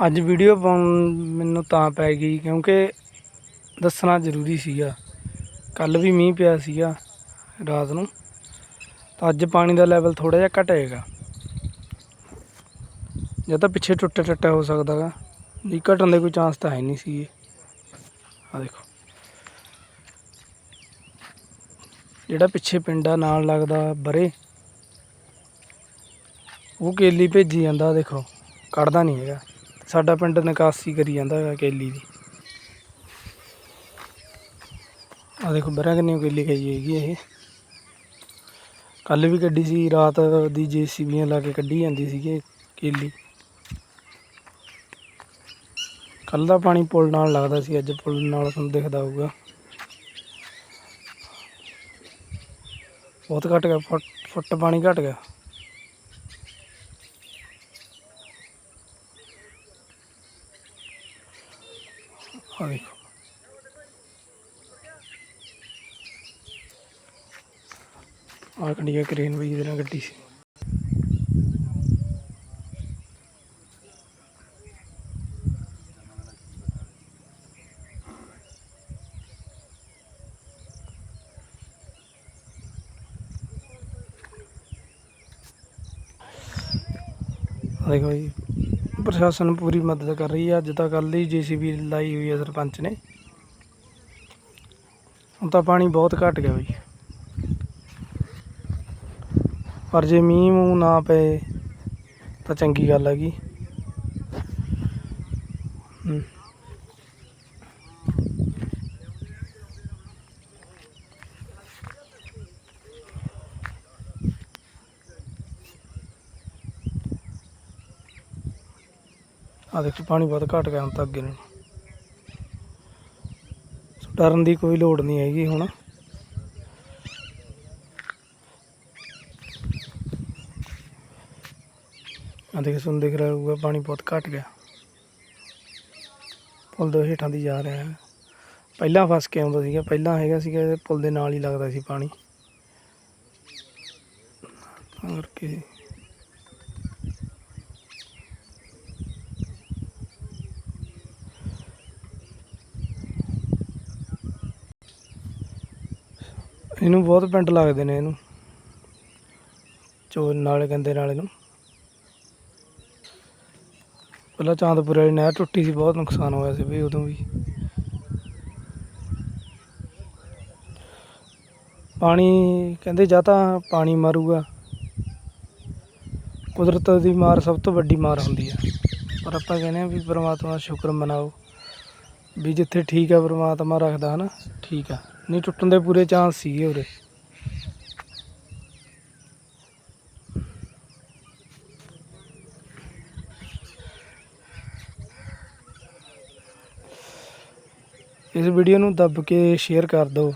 ਅੱਜ ਵੀਡੀਓ ਪਾਉਣ ਮੈਨੂੰ ਤਾਂ ਪੈ ਗਈ ਕਿਉਂਕਿ ਦੱਸਣਾ ਜ਼ਰੂਰੀ ਸੀਗਾ। ਕੱਲ ਵੀ ਮੀਂਹ ਪਿਆ ਸੀਗਾ ਰਾਤ ਨੂੰ। ਤਾਂ ਅੱਜ ਪਾਣੀ ਦਾ ਲੈਵਲ ਥੋੜਾ ਜਿਹਾ ਘਟੇਗਾ ਜਾਂ ਤਾਂ ਪਿੱਛੇ ਟੁੱਟਾ ਟੱਟਾ ਹੋ ਸਕਦਾਗਾ ਨਹੀਂ, ਘਟਣ ਦੇ ਕੋਈ ਚਾਂਸ ਤਾਂ ਹੈ ਨਹੀਂ ਸੀ ਆ ਦੇਖੋ। ਜਿਹੜਾ ਪਿੱਛੇ ਪਿੰਡ ਆ, ਨਾਲ ਲੱਗਦਾ ਬਰੇ। ਉਹ ਕੇਲੀ ਭੇਜੀ ਜਾਂਦਾ, ਦੇਖੋ। ਕੱਢਦਾ ਨਹੀਂ ਹੈਗਾ। ਸਾਡਾ ਪਿੰਡ ਨਿਕਾਸੀ ਕਰੀ ਜਾਂਦਾ ਹੈਗਾ ਕੇਲੀ ਦੀ। ਆ ਦੇਖੋ ਬਰਾਂ ਕਿੰਨੀ ਕੇਲੀ ਗਈ ਹੈਗੀ ਇਹ। ਕੱਲ ਵੀ ਕੱਢੀ ਸੀ, ਰਾਤ ਦੀ ਜੀਸੀਬੀਆਂ ਲਾ ਕੇ ਕੱਢੀ ਜਾਂਦੀ ਸੀਗੀ ਕੇਲੀ। ਕੱਲ ਦਾ ਪਾਣੀ ਪੁਲ ਨਾਲ ਲੱਗਦਾ ਸੀ, ਅੱਜ ਪੁਲ ਨਾਲ ਤੁਹਾਨੂੰ ਦਿਖਦਾ ਹੋਊਗਾ। ਬਹੁਤ ਘਟ ਗਿਆ, ਫੁੱਟ ਫੁੱਟ ਪਾਣੀ ਘਟ ਗਿਆ। ਆ ਦੇਖੋ ਆ ਕੰਡੀਆ ਕਰੇਨ ਵੀ ਇਹਦੇ ਨਾਲ ਗੱਡੀ ਸੀ। ਦੇਖੋ ਜੀ। ਪ੍ਰਸ਼ਾਸਨ ਪੂਰੀ ਮਦਦ ਕਰ ਰਹੀ ਹੈ ਅੱਜ ਤਾਂ ਕੱਲ ਹੀ ਜੀਸੀਬੀ ਲਾਈ ਹੋਈ ਹੈ ਸਰਪੰਚ ਨੇ। ਹੁਣ ਤਾਂ ਪਾਣੀ ਬਹੁਤ ਘਟ ਗਿਆ ਬਈ। ਪਰ ਜੇ ਮੀਂਹ ਮੂੰਹ ਨਾ ਪਏ, ਤਾਂ ਚੰਗੀ ਗੱਲ ਹੈਗੀ। ਹੂੰ। ਆ ਦੇਖੋ, ਪਾਣੀ ਬਹੁਤ ਘਟ ਗਿਆ ਹੁਣ ਤਾਂ ਅੱਗੇ ਨੂੰ। ਡਰਨ ਦੀ ਕੋਈ ਲੋੜ ਨਹੀਂ ਹੈਗੀ ਹੁਣ। ਆ ਦੇਖ, ਸੁਣ ਦਿਖ ਰਿਹਾ ਹੋਊਗਾ, ਪਾਣੀ ਬਹੁਤ ਘਟ ਗਿਆ। ਪੁਲ ਦੇ ਹੇਠਾਂ ਦੀ ਜਾ ਰਿਹਾ ਹੈ। ਪਹਿਲਾਂ ਫਸ ਕੇ ਆਉਂਦਾ ਸੀਗਾ, ਪਹਿਲਾਂ ਹੈਗਾ ਸੀਗਾ ਪੁਲ ਦੇ ਨਾਲ ਹੀ ਲੱਗਦਾ ਸੀ ਪਾਣੀ। ਕਰਕੇ ਇਹਨੂੰ ਬਹੁਤ ਪਿੰਡ ਲੱਗਦੇ ਨੇ ਇਹਨੂੰ। ਚੋਰ ਨਾਲੇ ਕਹਿੰਦੇ ਨਾਲ ਇਹਨੂੰ। ਪਹਿਲਾਂ ਚਾਂਦਪੁਰ ਵਾਲੀ ਨਹਿਰ ਟੁੱਟੀ ਸੀ, ਬਹੁਤ ਨੁਕਸਾਨ ਹੋਇਆ ਸੀ ਵੀ ਉਦੋਂ ਵੀ। ਪਾਣੀ, ਕਹਿੰਦੇ ਜਾਂ ਤਾਂ ਪਾਣੀ ਮਾਰੂਗਾ। ਕੁਦਰਤ ਦੀ ਮਾਰ ਸਭ ਤੋਂ ਵੱਡੀ ਮਾਰ ਹੁੰਦੀ ਹੈ ਪਰ ਆਪਾਂ ਕਹਿੰਦੇ ਆ ਵੀ ਪ੍ਰਮਾਤਮਾ ਦਾ ਸ਼ੁਕਰ ਮਨਾਓ। ਵੀ ਜਿੱਥੇ ਠੀਕ ਆ ਪ੍ਰਮਾਤਮਾ ਰੱਖਦਾ ਹਨਾ, ਠੀਕ ਆ। ਨਹੀਂ ਟੁੱਟਣ ਦੇ ਪੂਰੇ ਚਾਂਸ ਸੀਗੇ ਉਰੇ। ਇਸ ਵੀਡੀਓ ਨੂੰ ਦੱਬ ਕੇ ਸ਼ੇਅਰ ਕਰ ਦਿਓ।